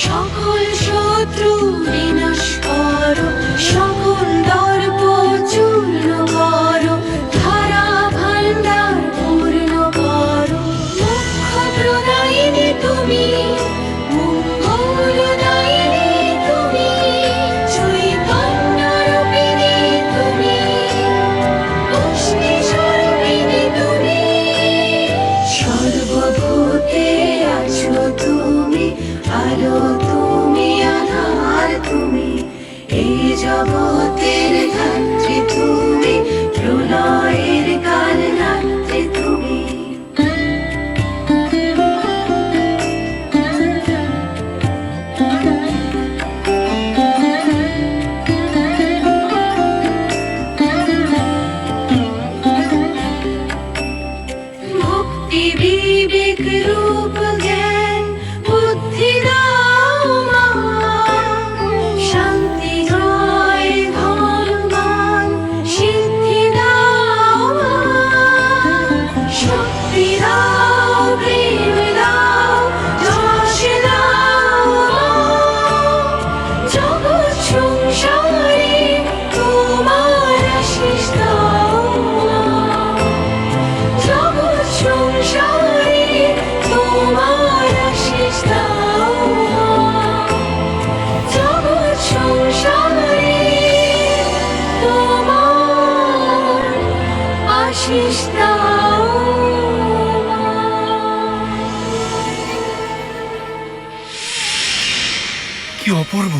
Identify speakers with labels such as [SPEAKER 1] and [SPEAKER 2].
[SPEAKER 1] সকল শত্রু विवेक रूप ज्ञान बुद्धि दाओ महा शांति জয় ভগবান সিদ্ধি দাও মা শক্তি দাও আশিস দাও
[SPEAKER 2] কি অপূর্ব।